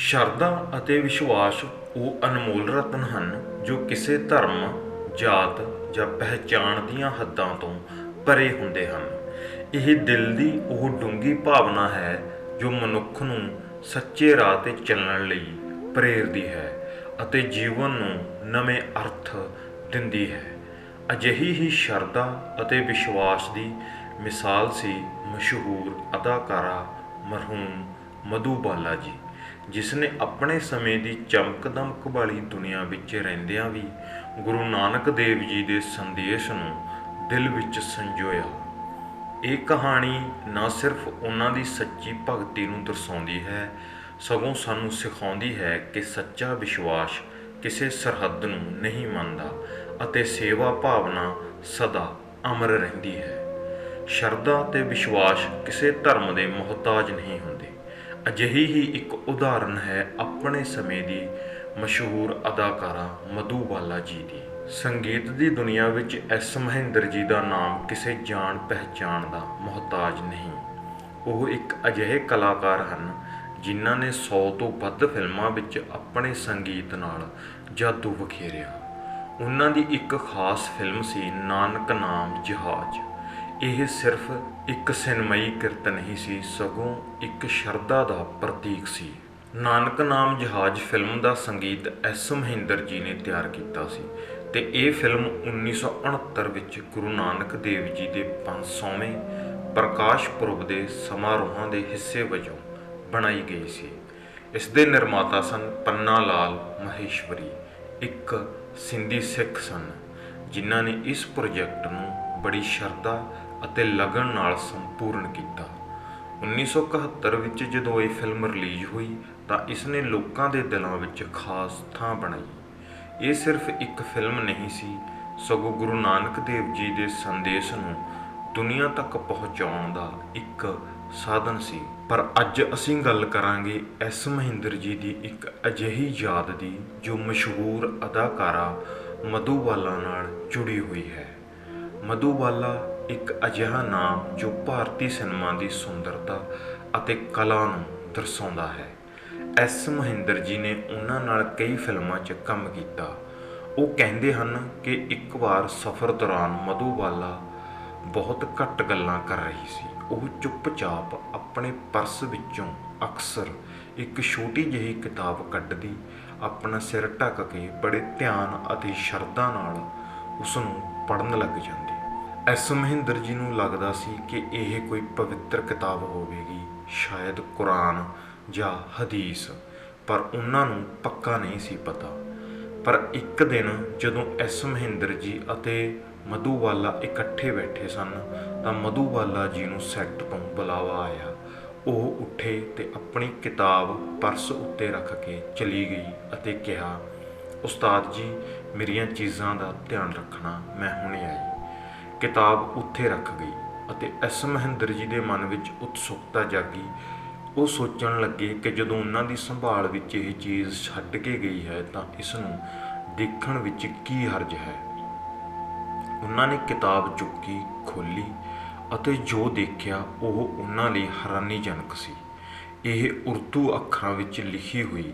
ਸ਼ਰਧਾ ਅਤੇ ਵਿਸ਼ਵਾਸ ਉਹ ਅਨਮੋਲ ਰਤਨ ਹਨ ਜੋ ਕਿਸੇ ਧਰਮ, ਜਾਤ ਜਾਂ ਪਹਿਚਾਣ ਦੀਆਂ ਹੱਦਾਂ ਤੋਂ ਪਰੇ ਹੁੰਦੇ ਹਨ। ਇਹ ਦਿਲ ਦੀ ਉਹ ਡੂੰਘੀ ਭਾਵਨਾ ਹੈ ਜੋ ਮਨੁੱਖ ਨੂੰ ਸੱਚੇ ਰਾਹ ਤੇ ਚੱਲਣ ਲਈ ਪ੍ਰੇਰਦੀ ਹੈ ਅਤੇ ਜੀਵਨ ਨੂੰ ਨਵੇਂ ਅਰਥ ਦਿੰਦੀ ਹੈ। ਅਜਿਹੀ ਹੀ ਸ਼ਰਧਾ ਅਤੇ ਵਿਸ਼ਵਾਸ ਦੀ ਮਿਸਾਲ ਸੀ ਮਸ਼ਹੂਰ ਅਦਾਕਾਰਾ ਮਰਹੂਮ ਮਧੂਬਾਲਾ ਜੀ ਜਿਸ ਨੇ ਆਪਣੇ ਸਮੇਂ ਦੀ ਚਮਕ-ਦਮਕ ਵਾਲੀ ਦੁਨੀਆ ਵਿੱਚ ਰਹਿੰਦਿਆਂ ਵੀ ਗੁਰੂ ਨਾਨਕ ਦੇਵ ਜੀ ਦੇ ਸੰਦੇਸ਼ ਨੂੰ ਦਿਲ ਵਿੱਚ ਸੰਜੋਇਆ। ਇਹ ਕਹਾਣੀ ਨਾ ਸਿਰਫ ਉਹਨਾਂ ਦੀ ਸੱਚੀ ਭਗਤੀ ਨੂੰ ਦਰਸਾਉਂਦੀ ਹੈ, ਸਗੋਂ ਸਾਨੂੰ ਸਿਖਾਉਂਦੀ ਹੈ ਕਿ ਸੱਚਾ ਵਿਸ਼ਵਾਸ ਕਿਸੇ ਸਰਹੱਦ ਨੂੰ ਨਹੀਂ ਮੰਨਦਾ ਅਤੇ ਸੇਵਾ ਭਾਵਨਾ ਸਦਾ ਅਮਰ ਰਹਿੰਦੀ ਹੈ। ਸ਼ਰਧਾ ਤੇ ਵਿਸ਼ਵਾਸ ਕਿਸੇ ਧਰਮ ਦੇ ਮੁਹਤਾਜ ਨਹੀਂ ਹੁੰਦੇ। ਅਜਿਹੀ ਹੀ ਇੱਕ ਉਦਾਹਰਨ ਹੈ ਆਪਣੇ ਸਮੇਂ ਦੀ ਮਸ਼ਹੂਰ ਅਦਾਕਾਰਾ ਮਧੂ ਬਾਲਾ ਜੀ ਦੀ। ਸੰਗੀਤ ਦੀ ਦੁਨੀਆ ਵਿੱਚ ਐਸ ਮਹਿੰਦਰ ਜੀ ਦਾ ਨਾਮ ਕਿਸੇ ਜਾਣ ਪਹਿਚਾਣ ਦਾ ਮੁਹਤਾਜ ਨਹੀਂ। ਉਹ ਇੱਕ ਅਜਿਹੇ ਕਲਾਕਾਰ ਹਨ ਜਿਨ੍ਹਾਂ ਨੇ ਸੌ ਤੋਂ ਵੱਧ ਫਿਲਮਾਂ ਵਿੱਚ ਆਪਣੇ ਸੰਗੀਤ ਨਾਲ ਜਾਦੂ ਬਿਖੇਰਿਆ। ਉਹਨਾਂ ਦੀ ਇੱਕ ਖਾਸ ਫਿਲਮ ਸੀ ਨਾਨਕ ਨਾਮ ਜਹਾਜ਼। ਇਹ ਸਿਰਫ ਇੱਕ ਸਿਨੇਮਈ ਕਿਰਤ ਨਹੀਂ ਸੀ, ਸਗੋਂ ਇੱਕ ਸ਼ਰਧਾ ਦਾ ਪ੍ਰਤੀਕ ਸੀ। ਨਾਨਕ ਨਾਮ ਜਹਾਜ਼ ਫਿਲਮ ਦਾ ਸੰਗੀਤ ਐਸ ਮਹਿੰਦਰ ਜੀ ਨੇ ਤਿਆਰ ਕੀਤਾ ਸੀ ਤੇ ਇਹ ਫਿਲਮ 1969 ਵਿੱਚ ਗੁਰੂ ਨਾਨਕ ਦੇਵ ਜੀ ਦੇ 500ਵੇਂ ਪ੍ਰਕਾਸ਼ ਪੁਰਬ ਦੇ ਸਮਾਰੋਹਾਂ ਦੇ ਹਿੱਸੇ ਵਜੋਂ ਬਣਾਈ ਗਈ ਸੀ। ਇਸ ਦੇ ਨਿਰਮਾਤਾ ਸਨ ਪੰਨਾ ਲਾਲ ਮਹੇਸ਼ਵਰੀ, ਇੱਕ ਸਿੰਧੀ ਸਿੱਖ ਸਨ, ਜਿਨ੍ਹਾਂ ਨੇ ਇਸ ਪ੍ਰੋਜੈਕਟ ਨੂੰ ਬੜੀ ਸ਼ਰਧਾ ਅਤੇ ਲਗਨ ਨਾਲ ਸੰਪੂਰਨ ਕੀਤਾ। 1971 ਵਿੱਚ ਜਦੋਂ ਇਹ ਫਿਲਮ ਰਿਲੀਜ਼ ਹੋਈ, ਤਾਂ ਇਸ ਨੇ ਲੋਕਾਂ ਦੇ ਦਿਲਾਂ ਵਿੱਚ ਖਾਸ ਥਾਂ ਬਣਾਈ। ਇਹ ਸਿਰਫ ਇੱਕ ਫਿਲਮ ਨਹੀਂ ਸੀ, ਸਗੋਂ ਗੁਰੂ ਨਾਨਕ ਦੇਵ ਜੀ ਦੇ ਸੰਦੇਸ਼ ਨੂੰ ਦੁਨੀਆ ਤੱਕ ਪਹੁੰਚਾਉਣ ਦਾ ਇੱਕ ਸਾਧਨ ਸੀ। ਪਰ ਅੱਜ ਅਸੀਂ ਗੱਲ ਕਰਾਂਗੇ ਐਸ ਮਹਿੰਦਰ ਜੀ ਦੀ ਇੱਕ ਅਜਿਹੀ ਯਾਦ ਦੀ, ਜੋ ਮਸ਼ਹੂਰ ਅਦਾਕਾਰਾ ਮਧੂਬਾਲਾ ਨਾਲ ਜੁੜੀ ਹੋਈ ਹੈ। ਮਧੂਬਾਲਾ ਇੱਕ ਅਜਿਹਾ ਨਾਮ ਜੋ ਭਾਰਤੀ ਸਿਨੇਮਾ ਦੀ ਸੁੰਦਰਤਾ ਅਤੇ ਕਲਾ ਨੂੰ ਦਰਸਾਉਂਦਾ ਹੈ। ਐਸ ਮਹਿੰਦਰ ਜੀ ਨੇ ਉਹਨਾਂ ਨਾਲ ਕਈ ਫਿਲਮਾਂ 'ਚ ਕੰਮ ਕੀਤਾ। ਉਹ ਕਹਿੰਦੇ ਹਨ ਕਿ ਇੱਕ ਵਾਰ ਸਫ਼ਰ ਦੌਰਾਨ ਮਧੂਬਾਲਾ ਬਹੁਤ ਘੱਟ ਗੱਲਾਂ ਕਰ ਰਹੀ ਸੀ। ਉਹ ਚੁੱਪਚਾਪ ਆਪਣੇ ਪਰਸ ਵਿੱਚੋਂ ਅਕਸਰ ਇੱਕ ਛੋਟੀ ਜਿਹੀ ਕਿਤਾਬ ਕੱਢਦੀ, ਆਪਣਾ ਸਿਰ ਢੱਕ ਕੇ ਬੜੇ ਧਿਆਨ ਅਤੇ ਸ਼ਰਧਾ ਨਾਲ ਉਸ ਨੂੰ ਪੜ੍ਹਨ ਲੱਗ ਜਾਂਦੀ। ਐਸ ਮਹਿੰਦਰ ਜੀ ਨੂੰ ਲੱਗਦਾ ਸੀ ਕਿ ਇਹ ਕੋਈ ਪਵਿੱਤਰ ਕਿਤਾਬ ਹੋਵੇਗੀ ਸ਼ਾਇਦ ਕੁਰਾਨ ਜਾਂ ਹਦੀਸ ਪਰ ਉਹਨਾਂ ਨੂੰ ਪੱਕਾ ਨਹੀਂ ਸੀ ਪਤਾ। ਪਰ ਇੱਕ ਦਿਨ ਜਦੋਂ ਐਸ ਮਹਿੰਦਰ ਜੀ ਅਤੇ ਮਧੂਵਾਲਾ ਇਕੱਠੇ ਬੈਠੇ ਸਨ ਤਾਂ ਮਧੂਬਾਲਾ ਜੀ ਨੂੰ ਸੈੱਟ ਤੋਂ ਬੁਲਾਵਾ ਆਇਆ। ਉਹ ਉੱਠੇ ਤੇ ਆਪਣੀ ਕਿਤਾਬ ਪਰਸ ਉੱਤੇ ਰੱਖ ਕੇ ਚਲੀ ਗਈ ਅਤੇ ਕਿਹਾ, "ਉਸਤਾਦ ਜੀ ਮੇਰੀਆਂ ਚੀਜ਼ਾਂ ਦਾ ਧਿਆਨ ਰੱਖਣਾ ਮੈਂ ਹੁਣੇ ਆਈ।" ਕਿਤਾਬ ਉੱਥੇ ਰੱਖ ਗਈ ਅਤੇ ਐਸ ਮਹਿੰਦਰ ਜੀ ਦੇ ਮਨ ਵਿੱਚ ਉਤਸੁਕਤਾ ਜਾਗੀ। ਉਹ ਸੋਚਣ ਲੱਗੇ ਕਿ ਜਦੋਂ ਉਹਨਾਂ ਦੀ ਸੰਭਾਲ ਵਿੱਚ ਇਹ ਚੀਜ਼ ਛੱਡ ਕੇ ਗਈ ਹੈ ਤਾਂ ਇਸ ਨੂੰ ਦੇਖਣ ਵਿੱਚ ਕੀ ਹਰਜ ਹੈ। ਉਹਨਾਂ ਨੇ ਕਿਤਾਬ ਚੁੱਕੀ, ਖੋਲ੍ਹੀ ਅਤੇ ਜੋ ਦੇਖਿਆ ਉਹ ਉਹਨਾਂ ਲਈ ਹੈਰਾਨੀਜਨਕ ਸੀ। ਇਹ ਉਰਦੂ ਅੱਖਰਾਂ ਵਿੱਚ ਲਿਖੀ ਹੋਈ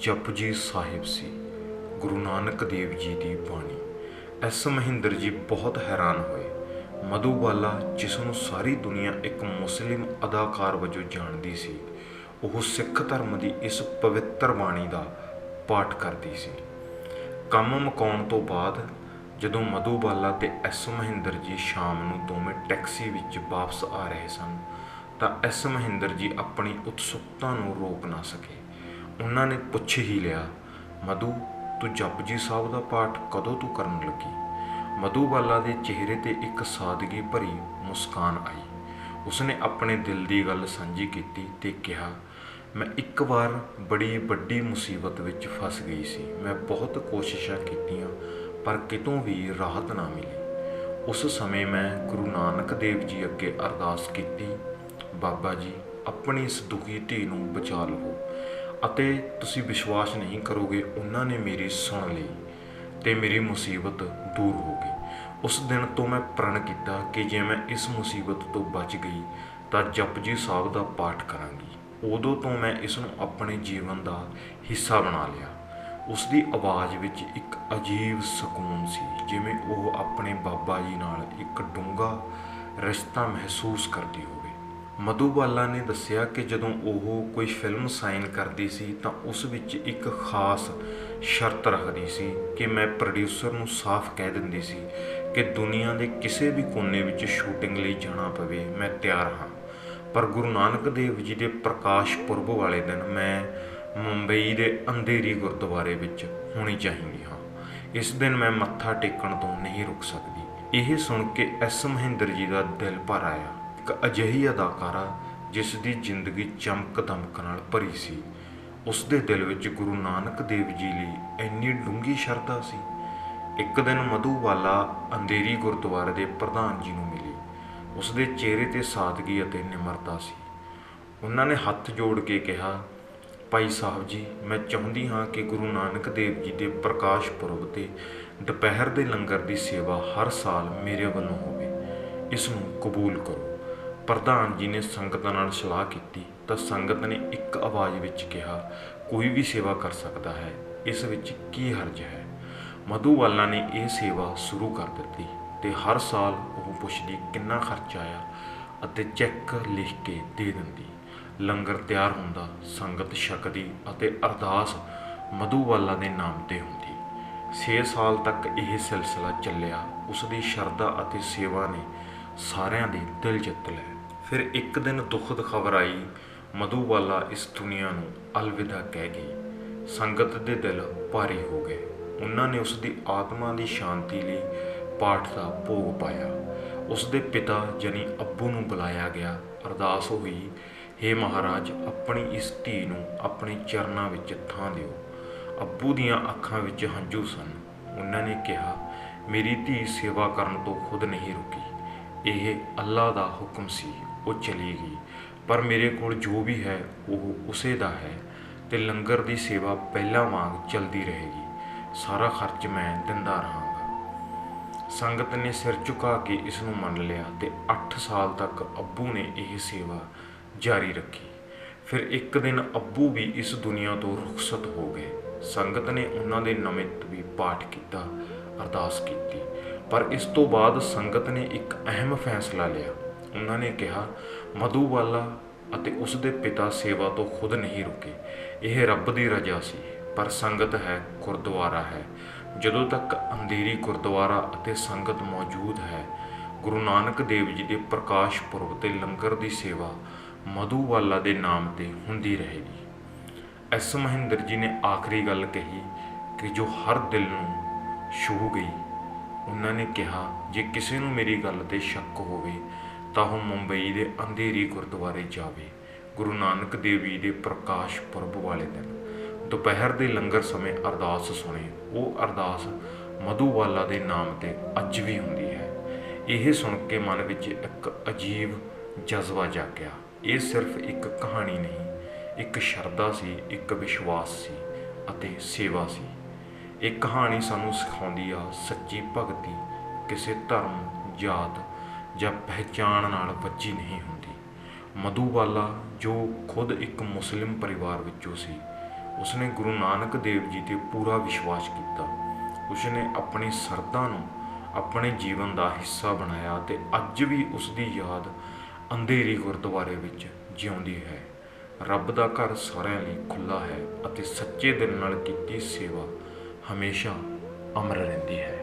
ਜਪੁਜੀ ਸਾਹਿਬ ਸੀ, ਗੁਰੂ ਨਾਨਕ ਦੇਵ ਜੀ ਦੀ ਬਾਣੀ। ਐਸ ਮਹਿੰਦਰ ਜੀ ਬਹੁਤ ਹੈਰਾਨ ਹੋਏ। ਮਧੂਬਾਲਾ ਜਿਸ ਨੂੰ ਸਾਰੀ ਦੁਨੀਆ ਇੱਕ ਮੁਸਲਿਮ ਅਦਾਕਾਰ ਵਜੋਂ ਜਾਣਦੀ ਸੀ, ਉਹ ਸਿੱਖ ਧਰਮ ਦੀ ਇਸ ਪਵਿੱਤਰ ਬਾਣੀ ਦਾ ਪਾਠ ਕਰਦੀ ਸੀ। ਕੰਮ ਮੁਕਾਉਣ ਤੋਂ ਬਾਅਦ ਜਦੋਂ ਮਧੂਬਾਲਾ ਤੇ ਐਸ ਮਹਿੰਦਰ ਜੀ ਸ਼ਾਮ ਨੂੰ ਦੋਵੇਂ ਟੈਕਸੀ ਵਿੱਚ ਵਾਪਸ ਆ ਰਹੇ ਸਨ ਤਾਂ ਐਸ ਮਹਿੰਦਰ ਜੀ ਆਪਣੀ ਉਤਸੁਕਤਾ ਨੂੰ ਰੋਕ ਨਾ ਸਕੇ। ਉਹਨਾਂ ਨੇ ਪੁੱਛ ਹੀ ਲਿਆ, "ਮਧੂ ਤੂੰ ਜਪੁਜੀ ਸਾਹਿਬ ਦਾ ਪਾਠ ਕਦੋਂ ਤੋਂ ਕਰਨ ਲੱਗੀ?" ਮਧੂਬਾਲਾ ਦੇ ਚਿਹਰੇ ਤੇ ਇੱਕ ਸਾਦਗੀ ਭਰੀ ਮੁਸਕਾਨ ਆਈ। ਉਸਨੇ ਆਪਣੇ ਦਿਲ ਦੀ ਗੱਲ ਸਾਂਝੀ ਕੀਤੀ ਤੇ ਕਿਹਾ, "ਮੈਂ ਇੱਕ ਵਾਰ ਬੜੀ ਵੱਡੀ ਮੁਸੀਬਤ ਵਿੱਚ ਫਸ ਗਈ ਸੀ। ਮੈਂ ਬਹੁਤ ਕੋਸ਼ਿਸ਼ਾਂ ਕੀਤੀਆਂ ਪਰ ਕਿਤੋਂ ਵੀ ਰਾਹਤ ਨਾ ਮਿਲੀ। ਉਸ ਸਮੇਂ ਮੈਂ ਗੁਰੂ ਨਾਨਕ ਦੇਵ ਜੀ ਅੱਗੇ ਅਰਦਾਸ ਕੀਤੀ, ਬਾਬਾ ਜੀ ਆਪਣੀ ਇਸ ਦੁਖੀ ਧੀ ਨੂੰ ਬਚਾ ਲਵੋ ਅਤੇ ਤੁਸੀਂ ਵਿਸ਼ਵਾਸ ਨਹੀਂ ਕਰੋਗੇ, ਉਹਨਾਂ ਨੇ ਮੇਰੀ ਸੁਣ ਲਈ ਤੇ ਮੇਰੀ ਮੁਸੀਬਤ ਦੂਰ ਹੋ ਗਈ। ਉਸ ਦਿਨ ਤੋਂ ਮੈਂ ਪ੍ਰਣ ਕੀਤਾ ਕਿ ਜੇ ਮੈਂ ਇਸ ਮੁਸੀਬਤ ਤੋਂ ਬਚ ਗਈ, ਤਾਂ ਜਪੁਜੀ ਸਾਹਿਬ ਦਾ ਪਾਠ ਕਰਾਂਗੀ। ਉਦੋਂ ਤੋਂ ਮੈਂ ਇਸ ਨੂੰ ਆਪਣੇ ਜੀਵਨ ਦਾ ਹਿੱਸਾ ਬਣਾ ਲਿਆ ਉਸ ਦੀ ਆਵਾਜ਼ ਵਿੱਚ ਇੱਕ ਅਜੀਬ ਸਕੂਨ ਸੀ, ਜਿਵੇਂ ਉਹ ਆਪਣੇ ਬਾਬਾ ਜੀ ਨਾਲ ਇੱਕ ਡੂੰਘਾ ਰਿਸ਼ਤਾ ਮਹਿਸੂਸ ਕਰਦੀ ਹੋਵੇ ਮਧੂਬਾਲਾ ਨੇ ਦੱਸਿਆ ਕਿ ਜਦੋਂ ਉਹ ਕੋਈ ਫਿਲਮ ਸਾਈਨ ਕਰਦੀ ਸੀ ਤਾਂ ਉਸ ਵਿੱਚ ਇੱਕ ਖਾਸ ਸ਼ਰਤ ਰੱਖਦੀ ਸੀ ਕਿ ਮੈਂ ਪ੍ਰੋਡਿਊਸਰ ਨੂੰ ਸਾਫ਼ ਕਹਿ ਦਿੰਦੀ ਸੀ ਕਿ ਦੁਨੀਆ ਦੇ ਕਿਸੇ ਵੀ ਕੋਨੇ ਵਿੱਚ ਸ਼ੂਟਿੰਗ ਲਈ ਜਾਣਾ ਪਵੇ, ਮੈਂ ਤਿਆਰ ਹਾਂ। ਪਰ ਗੁਰੂ ਨਾਨਕ ਦੇਵ ਜੀ ਦੇ ਪ੍ਰਕਾਸ਼ ਪੁਰਬ ਵਾਲੇ ਦਿਨ ਮੈਂ ਮੁੰਬਈ ਦੇ ਅੰਧੇਰੀ ਗੁਰਦੁਆਰੇ ਵਿੱਚ ਹੋਣੀ ਚਾਹੀਦੀ ਹਾਂ। ਇਸ ਦਿਨ ਮੈਂ ਮੱਥਾ ਟੇਕਣ ਤੋਂ ਨਹੀਂ ਰੁਕ ਸਕਦੀ। ਇਹ ਸੁਣ ਕੇ ਐਸ ਮਹਿੰਦਰ ਜੀ ਦਾ ਦਿਲ ਭਰ ਆਇਆ। ਇੱਕ ਅਜਿਹੀ ਅਦਾਕਾਰਾ ਜਿਸ ਦੀ ਜ਼ਿੰਦਗੀ ਚਮਕ ਦਮਕ ਨਾਲ ਭਰੀ ਸੀ। ਉਸ ਦੇ ਦਿਲ ਵਿੱਚ ਗੁਰੂ ਨਾਨਕ ਦੇਵ ਜੀ ਲਈ ਇੰਨੀ ਡੂੰਘੀ ਸ਼ਰਧਾ ਸੀ। ਇੱਕ ਦਿਨ ਮਧੂਵਾਲਾ ਅੰਧੇਰੀ ਗੁਰਦੁਆਰੇ ਦੇ ਪ੍ਰਧਾਨ ਜੀ ਨੂੰ ਮਿਲੀ। ਉਸ ਦੇ ਚਿਹਰੇ ਤੇ ਸਾਦਗੀ ਅਤੇ ਨਿਮਰਤਾ ਸੀ। ਉਹਨਾਂ ਨੇ ਹੱਥ ਜੋੜ ਕੇ ਕਿਹਾ, ਭਾਈ ਸਾਹਿਬ ਜੀ, ਮੈਂ ਚਾਹੁੰਦੀ ਹਾਂ ਕਿ ਗੁਰੂ ਨਾਨਕ ਦੇਵ ਜੀ ਦੇ ਪ੍ਰਕਾਸ਼ ਪੁਰਬ ਤੇ ਦੁਪਹਿਰ ਦੇ ਲੰਗਰ ਦੀ ਸੇਵਾ ਹਰ ਸਾਲ ਮੇਰੇ ਵੱਲੋਂ ਹੋਵੇ। ਇਸ ਨੂੰ ਕਬੂਲ ਕਰੋ। ਪ੍ਰਧਾਨ ਜੀ ਨੇ ਸੰਗਤਾਂ ਨਾਲ ਸਲਾਹ ਕੀਤੀ ਤਾਂ ਸੰਗਤ ਨੇ ਇੱਕ ਆਵਾਜ਼ ਵਿੱਚ ਕਿਹਾ, ਕੋਈ ਵੀ ਸੇਵਾ ਕਰ ਸਕਦਾ ਹੈ, ਇਸ ਵਿੱਚ ਕੀ ਹਰਜ ਹੈ? ਮਧੂਵਾਲਾ ਨੇ ਇਹ ਸੇਵਾ ਸ਼ੁਰੂ ਕਰ ਦਿੱਤੀ ਤੇ ਹਰ ਸਾਲ ਉਹ ਪੁੱਛਦੀ ਕਿੰਨਾ ਖਰਚ ਆਇਆ ਅਤੇ ਚੈੱਕ ਲਿਖ ਕੇ ਦੇ ਦਿੰਦੀ। ਲੰਗਰ ਤਿਆਰ ਹੁੰਦਾ, ਸੰਗਤ ਛਕਦੀ ਅਤੇ ਅਰਦਾਸ ਮਧੂਵਾਲਾ ਦੇ ਨਾਮ ਤੇ ਹੁੰਦੀ। 6 ਸਾਲ ਤੱਕ ਇਹ ਸਿਲਸਿਲਾ ਚੱਲਿਆ ਉਸ ਦੀ ਸ਼ਰਧਾ ਅਤੇ ਸੇਵਾ ਨੇ ਸਾਰਿਆਂ ਦੇ ਦਿਲ ਜਿੱਤ ਲਏ ਫਿਰ ਇੱਕ ਦਿਨ ਦੁਖਦ ਖਬਰ ਆਈ ਮਧੂਵਾਲਾ ਇਸ ਦੁਨੀਆ ਨੂੰ ਅਲਵਿਦਾ ਕਹਿ ਗਈ। ਸੰਗਤ ਦੇ ਦਿਲ ਭਾਰੀ ਹੋ ਗਏ। ਉਹਨਾਂ ਨੇ ਉਸ ਦੀ ਆਤਮਾ ਦੀ ਸ਼ਾਂਤੀ ਲਈ ਪਾਠ ਦਾ ਭੋਗ ਪਾਇਆ। ਉਸ ਦੇ ਪਿਤਾ ਜਨੀ ਅੱਬੂ ਨੂੰ ਬੁਲਾਇਆ ਗਿਆ। ਅਰਦਾਸ ਹੋਈ हे ਮਹਾਰਾਜ, ਆਪਣੀ ਇਸ ਧੀ ਨੂੰ ਆਪਣੇ ਚਰਨਾਂ ਵਿੱਚ ਥਾਂ ਦਿਓ। ਅੱਬੂ ਦੀਆਂ ਅੱਖਾਂ ਵਿੱਚ ਹੰਝੂ ਸਨ। ਉਹਨਾਂ ਨੇ ਕਿਹਾ, ਮੇਰੀ ਧੀ ਸੇਵਾ ਕਰਨ ਤੋਂ ਖੁਦ ਨਹੀਂ ਰੁਕੀ। ਇਹ ਅੱਲਾ ਦਾ ਹੁਕਮ ਸੀ, ਉਹ ਚਲੀ ਗਈ। ਪਰ ਮੇਰੇ ਕੋਲ ਜੋ ਵੀ ਹੈ, ਉਹ ਉਸੇ ਦਾ ਹੈ ਤੇ ਲੰਗਰ ਦੀ ਸੇਵਾ ਪਹਿਲਾਂ ਵਾਂਗ ਚੱਲਦੀ ਰਹੇਗੀ। ਸਾਰਾ ਖਰਚ ਮੈਂ ਦਿੰਦਾ ਰਹਾਂਗਾ। ਸੰਗਤ ਨੇ ਸਿਰ ਝੁਕਾ ਕੇ ਇਸ ਨੂੰ ਮੰਨ ਲਿਆ ਤੇ 8 ਸਾਲ ਤੱਕ ਅੱਬੂ ਨੇ ਇਹ ਸੇਵਾ ਜਾਰੀ ਰੱਖੀ। ਫਿਰ ਇੱਕ ਦਿਨ ਅੱਬੂ ਵੀ ਇਸ ਦੁਨੀਆ ਤੋਂ ਰੁਖਸਤ ਹੋ ਗਏ। ਸੰਗਤ ਨੇ ਉਹਨਾਂ ਦੇ ਨਮਿੱਤ ਵੀ ਪਾਠ ਕੀਤਾ, ਅਰਦਾਸ ਕੀਤੀ। ਪਰ ਇਸ ਤੋਂ ਬਾਅਦ ਸੰਗਤ ਨੇ ਇੱਕ ਅਹਿਮ ਫੈਸਲਾ ਲਿਆ। ਉਹਨਾਂ ਨੇ ਕਿਹਾ ਮਧੂਵਾਲਾ ਅਤੇ ਉਸ ਦੇ ਪਿਤਾ ਸੇਵਾ ਤੋਂ ਖੁਦ ਨਹੀਂ ਰੁਕੇ। ਇਹ ਰੱਬ ਦੀ ਰਜ਼ਾ ਸੀ, ਪਰ ਸੰਗਤ ਹੈ ਗੁਰਦੁਆਰਾ ਹੈ। ਜਦੋਂ ਤੱਕ ਅੰਧੇਰੀ ਗੁਰਦੁਆਰਾ ਅਤੇ ਸੰਗਤ ਮੌਜੂਦ ਹੈ, ਗੁਰੂ ਨਾਨਕ ਦੇਵ ਜੀ ਦੇ ਪ੍ਰਕਾਸ਼ ਪੁਰਬ ਤੇ ਲੰਗਰ ਦੀ ਸੇਵਾ ਮਧੂਵਾਲਾ ਦੇ ਨਾਮ ਤੇ ਹੁੰਦੀ ਰਹੇਗੀ। ਐਸ ਮਹਿੰਦਰ ਜੀ ਨੇ ਆਖਰੀ ਗੱਲ ਕਹੀ ਕਿ ਜੋ ਹਰ ਦਿਲ ਨੂੰ ਛੂਹ ਗਈ ਉਹਨਾਂ ਨੇ ਕਿਹਾ, ਜੇ ਕਿਸੇ ਨੂੰ ਮੇਰੀ ਗੱਲ ਤੇ ਸ਼ੱਕ ਹੋਵੇ, ਤਾਂ ਉਹ ਮੁੰਬਈ ਦੇ ਅੰਧੇਰੀ ਗੁਰਦੁਆਰੇ ਜਾਵੇ, ਗੁਰੂ ਨਾਨਕ ਦੇਵ ਜੀ ਦੇ ਪ੍ਰਕਾਸ਼ ਪੁਰਬ ਵਾਲੇ ਦਿਨ। ਦੁਪਹਿਰ ਦੇ ਲੰਗਰ ਸਮੇਂ ਅਰਦਾਸ ਸੁਣੇ। ਉਹ ਅਰਦਾਸ ਮਧੂਵਾਲਾ ਦੇ ਨਾਮ ਤੇ ਅੱਜ ਵੀ ਹੁੰਦੀ ਹੈ। ਇਹ ਸੁਣ ਕੇ ਮਨ ਵਿੱਚ ਇੱਕ ਅਜੀਬ ਜਜ਼ਬਾ ਜਾਗਿਆ। ਇਹ ਸਿਰਫ ਇੱਕ ਕਹਾਣੀ ਨਹੀਂ, ਇੱਕ ਸ਼ਰਧਾ ਸੀ, ਇੱਕ ਵਿਸ਼ਵਾਸ ਸੀ ਅਤੇ ਸੇਵਾ ਸੀ। ਇਹ ਕਹਾਣੀ ਸਾਨੂੰ ਸਿਖਾਉਂਦੀ ਆ, ਸੱਚੀ ਭਗਤੀ ਕਿਸੇ ਧਰਮ, ਜਾਤ ਜਾਂ ਪਹਿਚਾਣ ਨਾਲ ਵੱਜੀ ਨਹੀਂ ਹੁੰਦੀ। ਮਧੂਬਾਲਾ ਜੋ ਖੁਦ ਇੱਕ ਮੁਸਲਿਮ ਪਰਿਵਾਰ ਵਿੱਚੋਂ ਸੀ, ਉਸਨੇ ਗੁਰੂ ਨਾਨਕ ਦੇਵ ਜੀ ਤੇ ਪੂਰਾ ਵਿਸ਼ਵਾਸ ਕੀਤਾ। ਉਸਨੇ ਆਪਣੀ ਸਰਦਾ ਨੂੰ ਆਪਣੇ ਜੀਵਨ ਦਾ ਹਿੱਸਾ ਬਣਾਇਆ ਤੇ ਅੱਜ ਵੀ ਉਸ ਦੀ ਯਾਦ ਅੰਧੇਰੀ ਗੁਰਦੁਆਰੇ ਵਿੱਚ ਜਿਉਂਦੀ ਹੈ। ਰੱਬ ਦਾ ਘਰ ਸਾਰਿਆਂ ਲਈ ਖੁੱਲਾ ਹੈ ਅਤੇ ਸੱਚੇ ਦਿਲ ਨਾਲ ਕੀਤੀ ਸੇਵਾ ਹਮੇਸ਼ਾ ਅਮਰ ਰਹਿੰਦੀ ਹੈ।